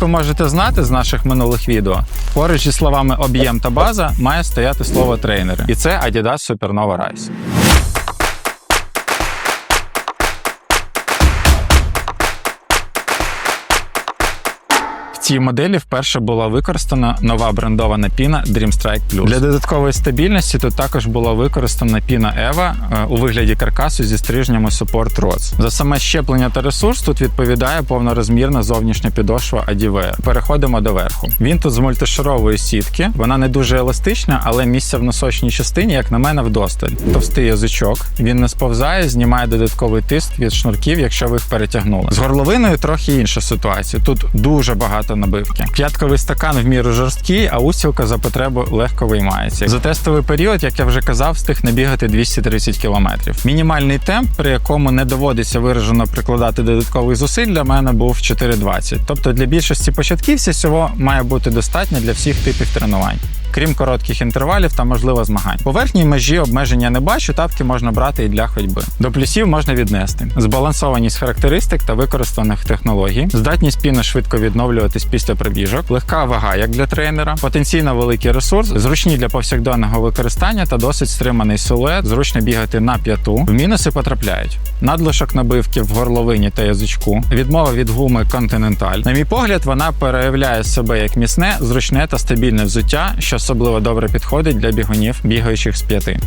ви можете знати з наших минулих відео, поруч зі словами об'єм та база має стояти слово тренери. І це Adidas Supernova Rise. Цій моделі вперше була використана нова брендована піна Dream Strike Plus. Для додаткової стабільності тут також була використана піна EVA е, у вигляді каркасу зі стрижнями Support Rods. За саме щеплення та ресурс тут відповідає повнорозмірна зовнішня підошва Adivea. Переходимо до верху. Він тут з мультишарової сітки. Вона не дуже еластична, але місця в носочній частині, як на мене, вдосталь. Товстий язичок. Він не сповзає, знімає додатковий тиск від шнурків, якщо ви їх перетягнули. З горловиною трохи інша ситуація. Тут дуже багато набивки. П'ятковий стакан в міру жорсткий, а устілка за потребу легко виймається. За тестовий період, як я вже казав, встиг набігати 230 км. Мінімальний темп, при якому не доводиться виражено прикладати додаткових зусиль, для мене був 4,20. Тобто для більшості початківців цього має бути достатньо для всіх типів тренувань. Крім коротких інтервалів та можливо змагань. По верхній межі обмеження не бачу, тапки можна брати і для ходьби. До плюсів можна віднести збалансованість характеристик та використаних технологій, здатність піни швидко відновлюватись після пробіжок, легка вага як для тренера, потенційно великий ресурс, зручні для повсякденного використання та досить стриманий силует, зручно бігати на п'яту. В мінуси потрапляють надлишок набивки в горловині та язичку, відмова від гуми Continental. На мій погляд, вона переявляє себе як міцне, зручне та стабільне взуття, що особливо добре підходить для бігунів, бігаючих з п'яти.